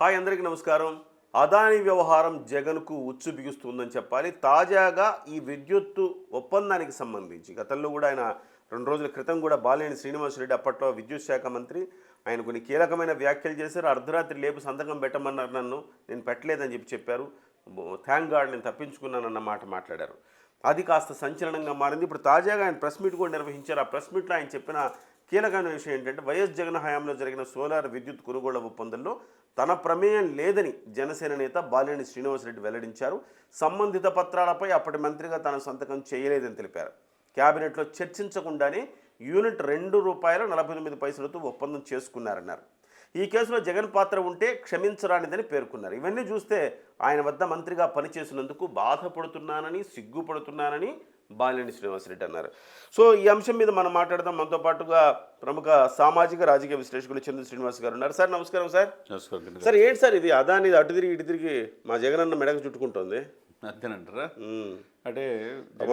Hi అందరికీ నమస్కారం. అదాని వ్యవహారం జగన్కు ఉచ్చు బిగుస్తుందని చెప్పాలి. తాజాగా ఈ విద్యుత్తు ఒప్పందానికి సంబంధించి గతంలో కూడా ఆయన రెండు రోజుల క్రితం కూడా బాలేని శ్రీనివాసరెడ్డి అప్పట్లో విద్యుత్ శాఖ మంత్రి. ఆయన కొన్ని కీలకమైన వ్యాఖ్యలు చేశారు. అర్ధరాత్రి లేపు సంతకం పెట్టమన్నారు నన్ను. నేను పెట్టలేదని చెప్పి చెప్పారు. థ్యాంక్ గాడ్ నేను తప్పించుకున్నానన్న మాట మాట్లాడారు. అది కాస్త సంచలనంగా మారింది. ఇప్పుడు తాజాగా ఆయన ప్రెస్ మీట్ కూడా నిర్వహించారు. ఆ ప్రెస్ మీట్లో ఆయన చెప్పిన కీలకమైన విషయం ఏంటంటే వైఎస్ జగన్ హయాంలో జరిగిన సోలార్ విద్యుత్ కొనుగోళ్ళ ఒప్పందంలో తన ప్రమేయం లేదని జనసేన నేత బాలినేని శ్రీనివాసరెడ్డి వెల్లడించారు. సంబంధిత పత్రాలపై అప్పటి మంత్రిగా తన సంతకం చేయలేదని తెలిపారు. కేబినెట్లో చర్చించకుండానే యూనిట్ రెండు రూపాయల నలభై ఎనిమిది పైసలతో ఒప్పందం చేసుకున్నారన్నారు. ఈ కేసులో జగన్ పాత్ర ఉంటే క్షమించరానిదని పేర్కొన్నారు. ఇవన్నీ చూస్తే ఆయన వద్ద మంత్రిగా పనిచేసినందుకు బాధపడుతున్నానని సిగ్గుపడుతున్నానని బాలినేని శ్రీనివాసరెడ్డి అన్నారు. సో ఈ అంశం మీద మనం మాట్లాడదాం. మనతో పాటుగా ప్రముఖ సామాజిక రాజకీయ విశ్లేషకులు చంద్ర శ్రీనివాస్ గారు ఉన్నారు. సార్ నమస్కారం సార్. నమస్కారం సార్ ఏంటి సార్ ఇది? అదాని అటు తిరిగి ఇటు తిరిగి మా జగన్ అన్న మెడకు చుట్టుకుంటుంది. అంతేనంటారా. అంటే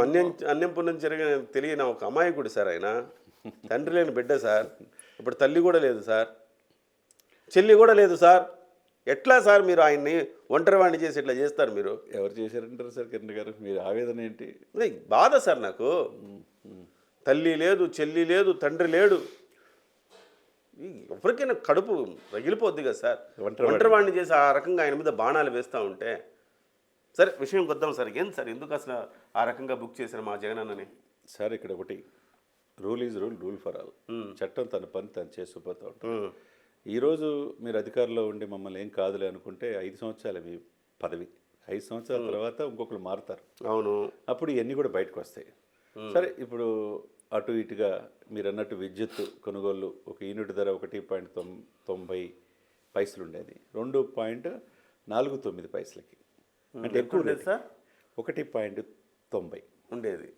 అన్యం అన్యం పుణ్యం జరిగిన తెలియని ఒక అమాయకుడు సార్ ఆయన. తండ్రి లేని బిడ్డ సార్. ఇప్పుడు తల్లి కూడా లేదు సార్. చెల్లి కూడా లేదు సార్. ఎట్లా సార్ మీరు ఆయన్ని ఒంటరి వాడిని చేసి ఇట్లా చేస్తారు మీరు? ఎవరు చేశారంటారు సార్ కిరణ్ గారు? మీరు ఆవేదన ఏంటి? బాధ సార్ నాకు. తల్లి లేదు చెల్లి లేదు తండ్రి లేడు. ఎవరికైనా కడుపు రగిలిపోద్ది కదా సార్. వాడిని. చేసి ఆ రకంగా ఆయన మీద బాణాలు వేస్తూ ఉంటే. సరే విషయం కొద్దాం సార్. ఏం సార్? ఎందుకు అసలు ఆ రకంగా బుక్ చేశారు మా జగన్ అన్నని? సార్ ఇక్కడ ఒకటి. Rule is rule rule for all. చట్టం తన పని తను చేసుకుపోతూ ఉంటాం ఉమ్. ఈరోజు మీరు అధికారంలో ఉండి మమ్మల్ని ఏం కాదులే అనుకుంటే ఐదు సంవత్సరాలు మీ పదవి. ఐదు సంవత్సరాల తర్వాత ఇంకొకరు మారుతారు. అవును. అప్పుడు ఇవన్నీ కూడా బయటకు వస్తాయి. సరే ఇప్పుడు అటు ఇటుగా మీరు అన్నట్టు విద్యుత్ కొనుగోలు ఒక యూనిట్ ధర ఒకటి పాయింట్ తొం తొంభై పైసలు ఉండేది. రెండు పాయింట్ నాలుగు తొమ్మిది పైసలకి. అంటే ఎక్కువ సార్? ఒకటి పాయింట్ తొంభై. ఉండేది.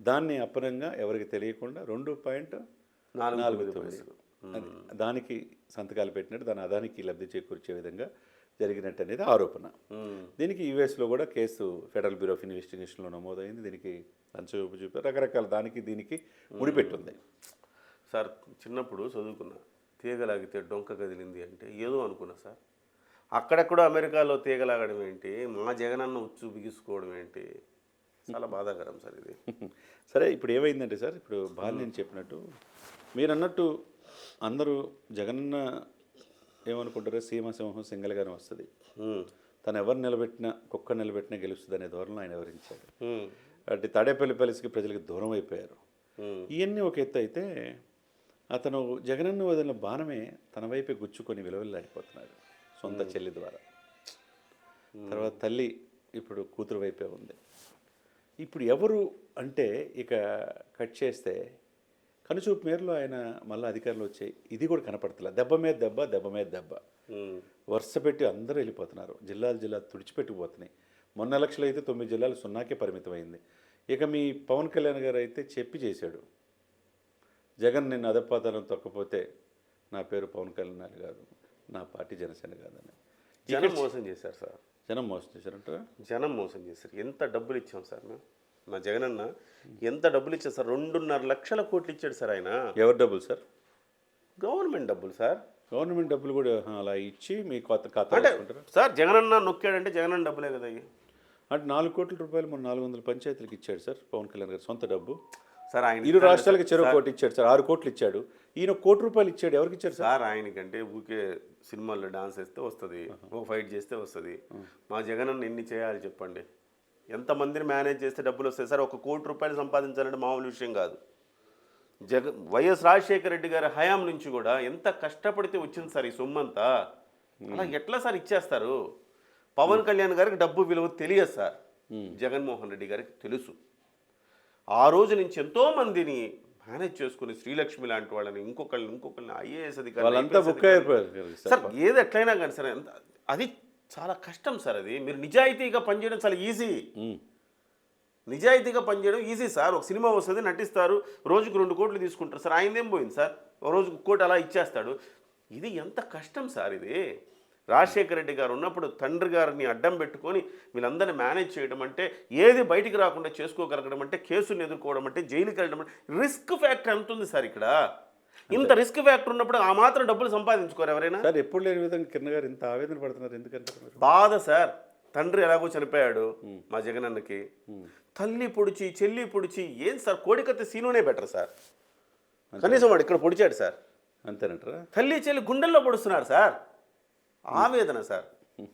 దాన్ని అప్పనంగా ఎవరికి తెలియకుండా రెండు పాయింట్ నాలుగు నాలుగు తొమ్మిది దానికి సంతకాలు పెట్టినట్టు దాని అదానికి లబ్ధి చేకూర్చే విధంగా జరిగినట్టు అనేది ఆరోపణ. ఉమ్. దీనికి యూఎస్లో కూడా కేసు ఫెడరల్ బ్యూరో ఆఫ్ ఇన్వెస్టిగేషన్లో నమోదైంది. దీనికి లంచ చూపారు రకరకాల దానికి దీనికి ముడిపెట్టుంది. సార్ చిన్నప్పుడు చదువుకున్నా తీగలాగితే డొంక కదిలింది అంటే ఏదో అనుకున్నా సార్. అక్కడెక్కడో అమెరికాలో తీగలాగడం ఏంటి? మా జగనన్న ఉచ్చు బిగుసుకోవడం ఏంటి? చాలా బాధాకరం సార్ ఇది. సరే ఇప్పుడు ఏమైందంటే సార్ ఇప్పుడు బాల్ నేను చెప్పినట్టు మీరు అన్నట్టు అందరూ జగనన్న ఏమనుకుంటారో సీమ సింహం సింగల్గానే వస్తుంది. తను ఎవరు నిలబెట్టినా కుక్క నిలబెట్టినా గెలుస్తుంది అనే ధోరణిలో ఆయన వివరించాడు. అంటే తాడేపల్లి ప్యాలెస్కి ప్రజలకు దూరం అయిపోయారు. ఇవన్నీ ఒక ఎత్తు అయితే అతను జగనన్న వదిలిన బాణమే తన వైపే గుచ్చుకొని విలువలాడిపోతున్నాడు సొంత చెల్లి ద్వారా. తర్వాత తల్లి ఇప్పుడు కూతురు వైపే ఉంది. ఇప్పుడు ఎవరు అంటే ఇక కట్ చేస్తే కనుచూపు మేరలో ఆయన మళ్ళీ అధికారులు వచ్చాయి ఇది కూడా కనపడతలే. దెబ్బ మీద దెబ్బ దెబ్బ మీద దెబ్బ. వరుస పెట్టి అందరూ వెళ్ళిపోతున్నారు. జిల్లాలు జిల్లా తుడిచిపెట్టుకుపోతున్నాయి మొన్న ఎలక్షన్లు అయితే తొమ్మిది జిల్లాలు సున్నాకే పరిమితమైంది. ఇక మీ పవన్ కళ్యాణ్ గారు అయితే చెప్పి చేశాడు. జగన్ నిన్ను అదపాతాలను తొక్కపోతే నా పేరు పవన్ కళ్యాణ్ కాదు నా పార్టీ జనసేన కాదని. జనం మోసం చేశారు సార్. జనం మోసం చేశారంట జనం మోసం చేశారు. ఎంత డబ్బులు ఇచ్చాం సార్ మేము? మా జగనన్న ఎంత డబ్బులు ఇచ్చారు సార్? రెండున్నర లక్షల కోట్లు ఇచ్చాడు సార్ ఆయన. ఎవరు డబ్బులు సార్? గవర్నమెంట్ డబ్బులు సార్. గవర్నమెంట్ డబ్బులు కూడా అలా ఇచ్చి మీ కొత్త ఖాతా అంటే సార్ జగనన్న నొక్కాడంటే జగనన్న డబ్బులే కదా అంటే నాలుగు కోట్ల రూపాయలు మన నాలుగు వందల పంచాయతీలకు ఇచ్చాడు సార్ పవన్ కళ్యాణ్ గారు సొంత డబ్బు. సార్ ఆయన ఇరు రాష్ట్రాలకి చెరువు కోటి ఇచ్చాడు సార్ ఆరు కోట్లు ఇచ్చాడు. ఈయన కోటి రూపాయలు ఇచ్చాడు ఎవరికి ఇచ్చాడు సార్? సార్ ఆయనకంటే ఊకే సినిమాల్లో డాన్స్ వేస్తే వస్తుంది ఓ ఫైట్ చేస్తే వస్తుంది. మా జగనన్న ఎన్ని చేయాలి చెప్పండి? ఎంతమందిని మేనేజ్ చేస్తే డబ్బులు వస్తాయి? సార్ ఒక కోటి రూపాయలు సంపాదించాలంటే మామూలు విషయం కాదు. జగ వైఎస్ రాజశేఖర రెడ్డి గారి హయాం నుంచి కూడా ఎంత కష్టపడితే వచ్చింది సార్ ఈ సొమ్మంతా? అలా ఎట్లా సార్ ఇచ్చేస్తారు? పవన్ కళ్యాణ్ గారికి డబ్బు విలువ తెలియదు సార్. జగన్మోహన్ రెడ్డి గారికి తెలుసు. ఆ రోజు నుంచి ఎంతో మందిని మేనేజ్ చేసుకుని శ్రీలక్ష్మి లాంటి వాళ్ళని ఇంకొకళ్ళని ఇంకొకళ్ళని ఐఏఎస్ అధికారులు సార్ ఏది ఎట్లయినా కానీ సార్ అది చాలా కష్టం సార్ అది. మీరు నిజాయితీగా పనిచేయడం చాలా ఈజీ. నిజాయితీగా పనిచేయడం ఈజీ సార్. ఒక సినిమా వస్తుంది నటిస్తారు రోజుకు రెండు కోట్లు తీసుకుంటారు సార్. ఆయనదేం పోయింది సార్? ఒక రోజుకు కోటి అలా ఇచ్చేస్తాడు. ఇది ఎంత కష్టం సార్ ఇది. రాజశేఖర రెడ్డి గారు ఉన్నప్పుడు తండ్రి గారిని అడ్డం పెట్టుకొని వీళ్ళందరినీ మేనేజ్ చేయడం అంటే ఏది బయటికి రాకుండా చేసుకోగలగడం అంటే కేసులను ఎదుర్కోవడం అంటే జైలుకి వెళ్ళడం అంటే రిస్క్ ఫ్యాక్టర్ ఎంత ఉంది సార్ ఇక్కడ? ఇంత రిస్క్ ఫ్యాక్టర్ ఉన్నప్పుడు ఆ మాత్రం డబ్బులు సంపాదించుకోరు ఎవరైనా. సార్ ఎప్పుడు లేని విధంగా కిరణ్ గారు ఇంత ఆవేదన పడుతున్నారు? ఎందుకంటారు మీరు? బాధ సార్. తండ్రి ఎలాగో చనిపోయాడు మా జగనన్నకి. తల్లి పొడిచి చెల్లి పొడిచి ఏం సార్? కోడికత్తి సీనునే బెటర్ సార్. కనీసం వాడు ఇక్కడ పొడిచాడు సార్. అంతేనంటారా? తల్లి చెల్లి గుండెల్లో పొడుస్తున్నారు సార్. ఆవేదన సార్.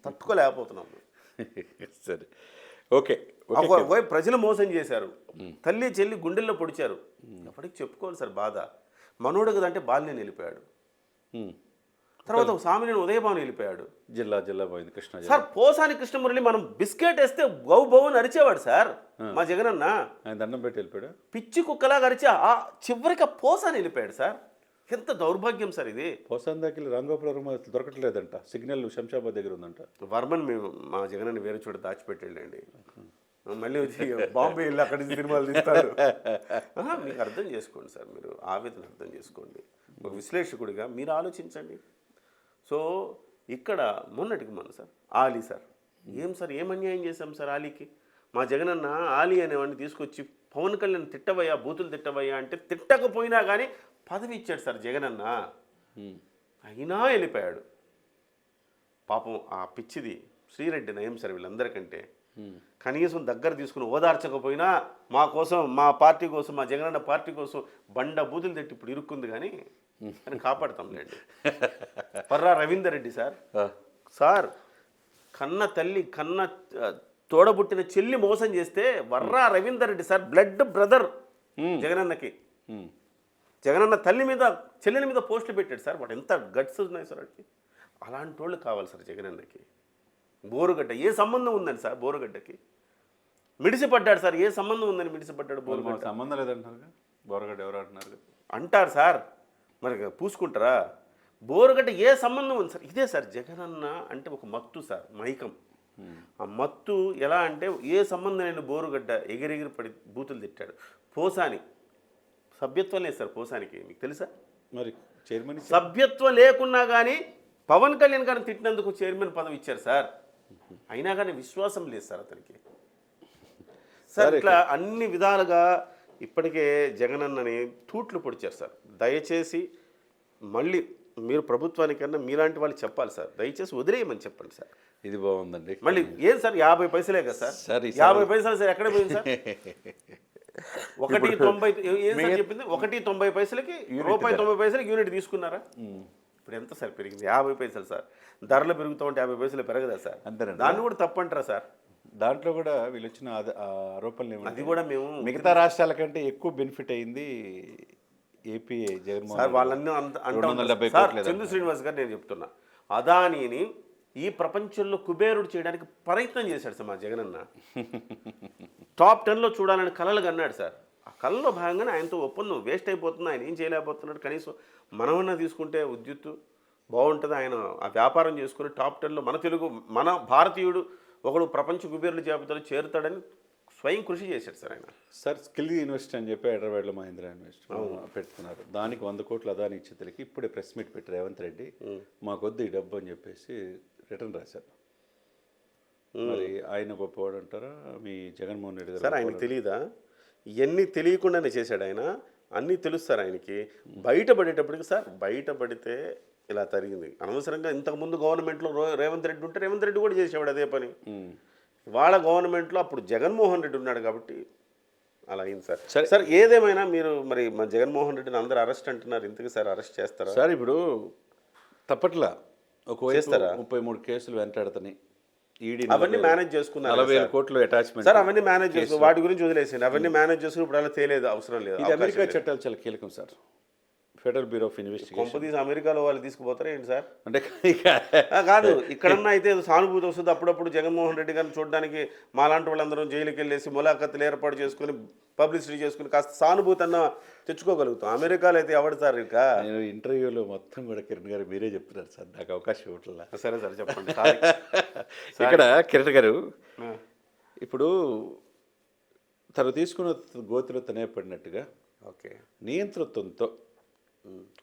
తట్టుకోలేకపోతున్నాం సరే. ఓకే. ప్రజలు మోసం చేశారు. తల్లి చెల్లి గుండెల్లో పొడిచారు. అప్పటికి చెప్పుకోవాలి సార్ బాధ? మనోడు కదంటే బాల్యం వెళ్ళిపోయాడు. తర్వాత ఒక సామినేని ఉదయభాను వెళ్ళిపోయాడు జిల్లా జిల్లా పోయింది కృష్ణా సార్ పోసాని కృష్ణమురళి మనం బిస్కెట్ వేస్తే గౌ బౌ అని అరిచేవాడు సార్ మా జగనన్న. ఆయన దండం పెట్టి వెళ్ళిపోయాడు. పిచ్చి కుక్కలాగా అరిచి ఆ చివరికి పోసాని వెళ్ళిపోయాడు సార్. ఎంత దౌర్భాగ్యం సార్ ఇది. పోసాన్ దాకి రాంగోపురం దొరకట్లేదంట. సిగ్నల్ శంషాబాద్ దగ్గర ఉందంట. వర్మన్ మేము మా జగనన్న వేరే చోట దాచిపెట్టండి మళ్ళీ వచ్చి బాంబే వెళ్ళి అక్కడి నుంచి సినిమాలు తీస్తాడు ఆహా, మీకు అర్థం చేసుకోండి సార్ మీరు ఆవేదన అర్థం చేసుకోండి. ఒక విశ్లేషకుడిగా మీరు ఆలోచించండి. సో ఇక్కడ మొన్నటికి మొన్న సార్ ఆలీ సార్. ఏం సార్ ఏం అన్యాయం చేశాం సార్ ఆలీకి? మా జగనన్న ఆలీ అనేవాడిని తీసుకొచ్చి పవన్ కళ్యాణ్ తిట్టవయ్యా బూతులు తిట్టవయ్యా అంటే తిట్టకపోయినా కానీ పదవి ఇచ్చాడు సార్ జగనన్న. అయినా వెళ్ళిపోయాడు. పాపం ఆ పిచ్చిది శ్రీరెడ్డి నయం సార్ వీళ్ళందరికంటే కనీసం దగ్గర తీసుకుని ఓదార్చకపోయినా మా కోసం మా పార్టీ కోసం మా జగనన్న పార్టీ కోసం బండ బూతులు తట్టి ఇప్పుడు ఇరుక్కుంది కానీ అని కాపాడుతాంలేండి పర్రా రవీందర్ రెడ్డి సార్. సార్ కన్న తల్లి కన్న తోడబుట్టిన చెల్లి మోసం చేస్తే Varra Ravinder Reddy sir blood brother జగనన్నకి. జగనన్న తల్లి మీద చెల్లెల మీద పోస్టులు పెట్టాడు సార్. వాడు ఎంత గట్స్ ఉన్నాయి సార్ అలాంటి వాళ్ళు కావాలి సార్ జగనన్నకి. బోరుగడ్డ ఏ సంబంధం ఉందండి సార్ బోరుగడ్డకి? మిడిసిపడ్డాడు సార్ ఏ సంబంధం ఉందని మిడిసిపడ్డాడు బోరుగడ్డ? సంబంధం లేదంటున్నారు బోరగడ్డ ఎవరు అంటున్నారు అంటారు సార్ మరి పూసుకుంటారా? బోరుగడ్డ ఏ సంబంధం ఉంది సార్? ఇదే సార్ జగనన్న అంటే ఒక మత్తు సార్ మైకం. ఆ మత్తు ఎలా అంటే ఏ సంబంధం లేని బోరుగడ్డ ఎగిరెగిరి పడి బూతులు తిట్టాడు. పోసాని సభ్యత్వం లేదు సార్ పోసానికి మీకు తెలుసా? మరి చైర్మన్ సభ్యత్వం లేకున్నా కానీ పవన్ కళ్యాణ్ గారిని తిట్టినందుకు చైర్మన్ పదవి ఇచ్చారు సార్. అయినా కానీ విశ్వాసం లేదు సార్ అతనికి. సార్ ఇట్లా అన్ని విధాలుగా ఇప్పటికే జగనన్నని తూట్లు పొడిచారు సార్. దయచేసి మళ్ళీ మీరు ప్రభుత్వానికన్నా మీలాంటి వాళ్ళు చెప్పాలి సార్. దయచేసి వదిలేయమని చెప్పండి సార్. ఇది బాగుందండి. మళ్ళీ ఏం సార్ యాభై పైసలే కదా సార్? సార్, యాభై పైసలు సార్ ఎక్కడ పోయింది సార్? ఒకటి తొంభై ఏం సార్ చెప్పింది? ఒకటి తొంభై పైసలకి రూపాయి తొంభై పైసలకి యూనిట్ తీసుకున్నారా? ఇప్పుడు ఎంత సార్ పెరిగింది? యాభై పైసలు సార్. ధరలు పెరుగుతూ ఉంటే యాభై పైసలు పెరగదా సార్? అంతేనండి. దాన్ని కూడా తప్పంటారా సార్? దాంట్లో కూడా వీళ్ళు వచ్చిన ఆరోపణలు అది కూడా మేము మిగతా రాష్ట్రాల కంటే ఎక్కువ బెనిఫిట్ అయింది ఏపీ జగన్మోహన్. వాళ్ళన్నీ అంత కోట్లేదంట. చందు శ్రీనివాస్ గారు నేను చెప్తున్నా. అదానీని ఈ ప్రపంచంలో కుబేరుడు చేయడానికి ప్రయత్నం చేశాడు సార్ మా జగనన్న. టాప్ టెన్లో చూడాలని కలలు కన్నాడు సార్. ఆ కళలో భాగంగానే ఆయనతో ఒప్పందం వేస్ట్ అయిపోతుంది ఆయన ఏం చేయలేకపోతున్నాడు. కనీసం మనమన్నా తీసుకుంటే విద్యుత్తు బాగుంటుంది. ఆయన ఆ వ్యాపారం చేసుకుని టాప్ టెన్లో మన తెలుగు మన భారతీయుడు ఒకడు ప్రపంచ కుబేరుల జాబితాలో చేరుతాడని స్వయం కృషి చేశాడు సార్ ఆయన. సార్ స్కిల్ ఇన్వెస్ట్ అని చెప్పి హైదరాబాద్లో మహేంద్ర ఇన్వెస్ట్ పెట్టుకున్నారు. దానికి వంద కోట్లు అదాని ఇచ్చేతలకి ఇప్పుడే ప్రెస్ మీట్ పెట్టి రేవంత్ రెడ్డి మాకొద్దు ఈ డబ్బు అని చెప్పేసి రిటర్న్ రాశారు. మరి ఆయన గొప్పవాడు అంటారా? మీ జగన్మోహన్ రెడ్డి గారు సార్ ఆయనకి తెలియదా ఇవన్నీ తెలియకుండానే చేశాడు ఆయన అన్నీ తెలుస్తారు ఆయనకి బయటపడేటప్పటికి సార్ బయటపడితే ఇలా జరిగింది అనవసరంగా ఇంతకుముందు గవర్నమెంట్లో రో రేవంత్ రెడ్డి ఉంటే రేవంత్ రెడ్డి కూడా చేసేవాడు అదే పని. వాళ్ళ గవర్నమెంట్లో అప్పుడు జగన్మోహన్ రెడ్డి ఉన్నాడు కాబట్టి అలా అయింది సార్ సరే. సార్ ఏదేమైనా మీరు మరి మా జగన్మోహన్ రెడ్డిని అందరూ అరెస్ట్ అంటున్నారు ఇంతకు సార్ అరెస్ట్ చేస్తారా సార్ ఇప్పుడు తప్పట్లా ఒకవైపు చేస్తారా? ముప్పై మూడు కేసులు వెంటాడుతున్నాయి అవన్నీ మేనేజ్ చేసుకున్నారు నలభై వేల కోట్లు అటాచ్మెంట్ సార్ అవన్నీ మేనేజ్ చేసుకుని వాటి గురించి వదిలేసింది అవన్నీ మేనేజ్ చేసుకుని ఇప్పుడు అలా తేలేదు అవసరం లేదు. ఇది అమెరికా చట్టాలు చాలా కీలకం sir. Federal bureau of investigation. కొంపదీసి అమెరికాలో వాళ్ళు తీసుకుపోతారా ఏంటి సార్? అంటే కాదు ఇక్కడన్నా అయితే సానుభూతి వస్తుంది. అప్పుడప్పుడు జగన్మోహన్ రెడ్డి గారిని చూడడానికి మాలాంటి వాళ్ళందరం జైలుకి వెళ్ళేసి ములాఖతులు ఏర్పాటు చేసుకుని పబ్లిసిటీ చేసుకుని కాస్త సానుభూతి అన్న తెచ్చుకోగలుగుతాం. అమెరికాలో అయితే ఎవడు సార్ ఇక? నేను ఇంటర్వ్యూలో మొత్తం కూడా కిరణ్ గారు మీరే చెప్తున్నారు సార్. నాకు అవకాశం ఇవ్వట్లా. సరే సరే చెప్పండి. ఇక్కడ కిరణ్ గారు ఇప్పుడు తను తీసుకున్న గోతిలో తనే పడినట్టుగా ఓకే. నియంతృత్వంతో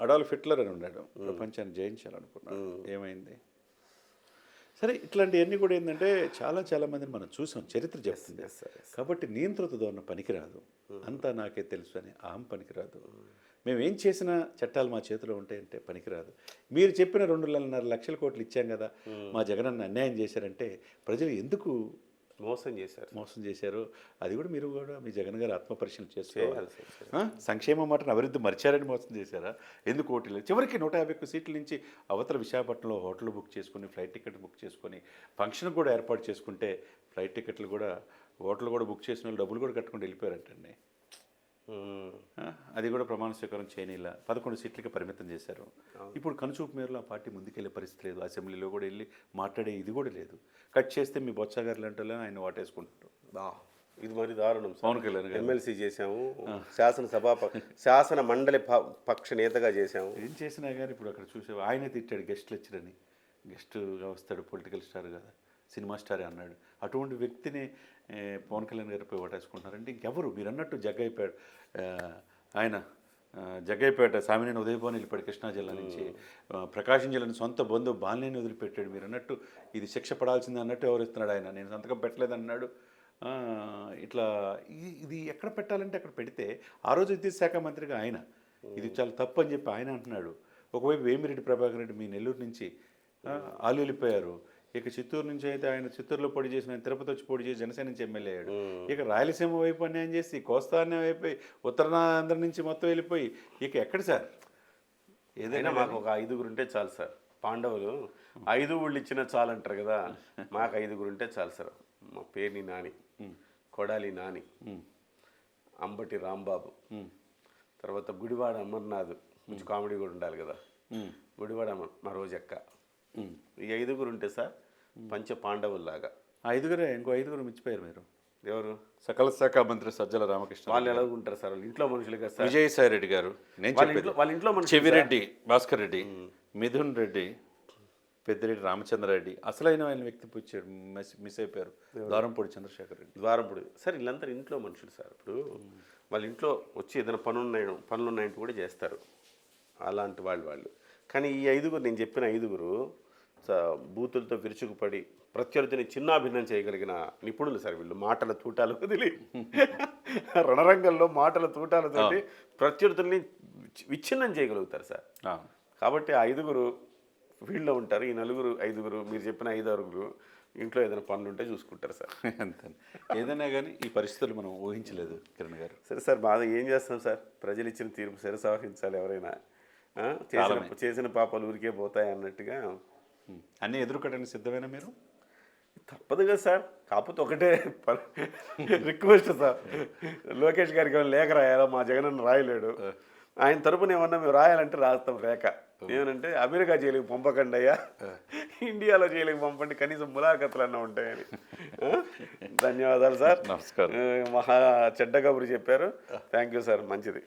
అడాల్ఫ్ హిట్లర్ అని ఉన్నాడు. ప్రపంచాన్ని జయించాలనుకున్నాడు. ఏమైంది? సరే ఇట్లాంటివన్నీ కూడా ఏంటంటే చాలా చాలా మందిని మనం చూసాం. చరిత్ర చెప్తుంది. yes. కాబట్టి నియంత్రిత ధోరణ పనికిరాదు. అంతా నాకే తెలుసు అని ఆమె పనికిరాదు. మేము ఏం చేసినా చట్టాలు మా చేతిలో ఉంటాయంటే పనికిరాదు. మీరు చెప్పిన రెండున్నర లక్షల కోట్లు ఇచ్చాం కదా. మా జగనన్న అన్యాయం చేశారంటే ప్రజలు ఎందుకు మోసం చేశారు. మోసం చేశారు. అది కూడా మీరు కూడా మీ జగన్ గారు ఆత్మపరిశీలన చేసుకోవాలి? సంక్షేమ మాటను అభివృద్ధి మర్చారని మోసం చేశారా? ఎందుకు ఓటీలు చివరికి నూట యాభై ఒక్క సీట్ల నుంచి అవతల విశాఖపట్నంలో హోటల్ బుక్ చేసుకుని ఫ్లైట్ టికెట్ బుక్ చేసుకుని ఫంక్షన్ కూడా ఏర్పాటు చేసుకుంటే ఫ్లైట్ టికెట్లు కూడా హోటల్ కూడా బుక్ చేసిన వాళ్ళు డబ్బులు కూడా కట్టుకుని వెళ్ళిపోయారంటండి? అది కూడా ప్రమాణ స్వీకారం చేయనిలా పదకొండు సీట్లకి పరిమితం చేశారు. ఇప్పుడు కనుచూపు మేరలో ఆ పార్టీ ముందుకెళ్ళే పరిస్థితి లేదు. అసెంబ్లీలో కూడా వెళ్ళి మాట్లాడే ఇది కూడా లేదు. కట్ చేస్తే మీ బొత్స గారు లాంటి ఆయన వాటేసుకుంటారు. ఇది మరి దారుణం. పవన్ కళ్యాణ్ ఎమ్మెల్సీ చేశాము. శాసనసభ శాసన మండలి పక్ష నేతగా చేశాము. ఏం చేసినా కానీ ఇప్పుడు అక్కడ చూసే ఆయనే తిట్టాడు గెస్ట్ లెక్చరని గెస్ట్గా వస్తాడు పొలిటికల్ స్టార్ కదా. సినిమా స్టారే అన్నాడు. అటువంటి వ్యక్తిని పవన్ కళ్యాణ్ గారిపై ఓటేసుకుంటున్నారంటే ఇంకెవరు? మీరు అన్నట్టు జగ్గైపేట ఆయన జగ్గైపేట సామినేని ఉదయభవన్ వెళ్ళిపోయాడు కృష్ణా జిల్లా నుంచి ప్రకాశం జిల్లాని సొంత బంధువు బాలినేని వదిలిపెట్టాడు. మీరు అన్నట్టు ఇది శిక్ష పడాల్సింది అన్నట్టు ఎవరిస్తున్నాడు ఆయన? నేను సంతకం పెట్టలేదన్నాడు. ఇట్లా ఇది ఎక్కడ పెట్టాలంటే అక్కడ పెడితే ఆ రోజు విద్యుత్ శాఖ మంత్రిగా ఆయన. ఇది చాలా తప్పు అని చెప్పి ఆయన అంటున్నాడు. ఒకవైపు వేమిరెడ్డి ప్రభాకర్ రెడ్డి మీ నెల్లూరు నుంచి ఆలు వెళ్ళిపోయారు. ఇక చిత్తూరు నుంచి అయితే ఆయన చిత్తూరులో పోటీ చేసిన తిరుపతి వచ్చి పోటీ చేసి జనసేన నుంచి ఎమ్మెల్యే అయ్యాడు. ఇక రాయలసీమ వైపు అన్యాయం చేసి కోస్తా అన్యాయం అయిపోయి ఉత్తరాంధ్ర నుంచి మొత్తం వెళ్ళిపోయి ఇక ఎక్కడ సార్? ఏదైనా మాకు ఒక ఐదుగురు ఉంటే చాలు సార్. పాండవులు ఐదు ఊళ్ళు ఇచ్చినా చాలు అంటారు కదా. మాకు ఐదుగురు ఉంటే చాలు సార్. మా పేరుని నాని కొడాలి నాని అంబటి రాంబాబు. తర్వాత గుడివాడ అమర్నాథ్ కొంచెం కామెడీ కూడా ఉండాలి కదా. గుడివాడ అమర్ మా రోజక్క. ఈ ఐదుగురు ఉంటే సార్ పంచ పాండవుల్లాగా. ఐదుగురే ఇంకో ఐదుగురు మిచ్చిపోయారు మీరు. ఎవరు? సకల శాఖ మంత్రి సజ్జల రామకృష్ణ వాళ్ళు ఎలా ఉంటారు సార్ వాళ్ళు? ఇంట్లో మనుషులు కదా సార్. విజయసాయి రెడ్డి గారు నేను వాళ్ళ చెప్పేది. ఇంట్లో వాళ్ళ ఇంట్లో మనుషులు చెవిరెడ్డి భాస్కర్ రెడ్డి మిథున్ రెడ్డి పెద్దిరెడ్డి రామచంద్రారెడ్డి అసలైన ఆయన వ్యక్తి పుచ్చాడు మిస్ మిస్ అయిపోయారు. దారంపూడి చంద్రశేఖర్ రెడ్డి. ద్వారంపుడు. సార్ వీళ్ళందరూ ఇంట్లో మనుషులు సార్ ఇప్పుడు. వాళ్ళ ఇంట్లో వచ్చి ఏదైనా పనులు ఉన్నాయి పనులు ఉన్నాయంటే కూడా చేస్తారు. అలాంటి వాళ్ళు వాళ్ళు. కానీ ఈ ఐదుగురు నేను చెప్పిన ఐదుగురు బూతులతో విరుచుకుపడి ప్రత్యర్థిని చిన్నాభిన్నం చేయగలిగిన నిపుణులు సార్ వీళ్ళు. మాటల తూటాలు వదిలి రణరంగంలో మాటల తూటాలతోటి ప్రత్యర్థుల్ని విచ్ఛి- విచ్ఛిన్నం చేయగలుగుతారు సార్. కాబట్టి ఆ ఐదుగురు ఫీల్డ్లో ఉంటారు. ఈ నలుగురు ఐదుగురు మీరు చెప్పిన ఐదు ఆరుగురు ఇంట్లో ఏదైనా పనులు ఉంటే చూసుకుంటారు సార్. అంతే ఏదైనా కానీ ఈ పరిస్థితులు మనం ఊహించలేదు కిరణ్ గారు. సరే సార్ బాధ ఏం చేస్తాం సార్? ప్రజలు ఇచ్చిన తీర్పు సరే సవహించాలి ఎవరైనా? చేసిన చేసిన పాపాలు ఊరికే పోతాయి అన్నట్టుగా. అన్నీ ఎదుర్కోవడానికి సిద్ధమేనా మీరు? తప్పదు కదా సార్. కాకపోతే ఒకటే రిక్వెస్ట్ సార్. లోకేష్ గారికి ఏమైనా లేఖ రాయాలా? మా జగన్ అన్న రాయలేడు ఆయన తరపున ఏమన్నా మేము రాయాలంటే రాస్తాం లేఖ. ఏమనంటే అమెరికా జైలుకి పంపకండి అయ్యా. ఇండియాలో జైలుకి పంపండి. కనీసం ములాఖతులు అన్న ఉంటాయని? ధన్యవాదాలు సార్. నమస్కారం. మహా చెడ్డ కబురు చెప్పారు. Thank you sir. మంచిది.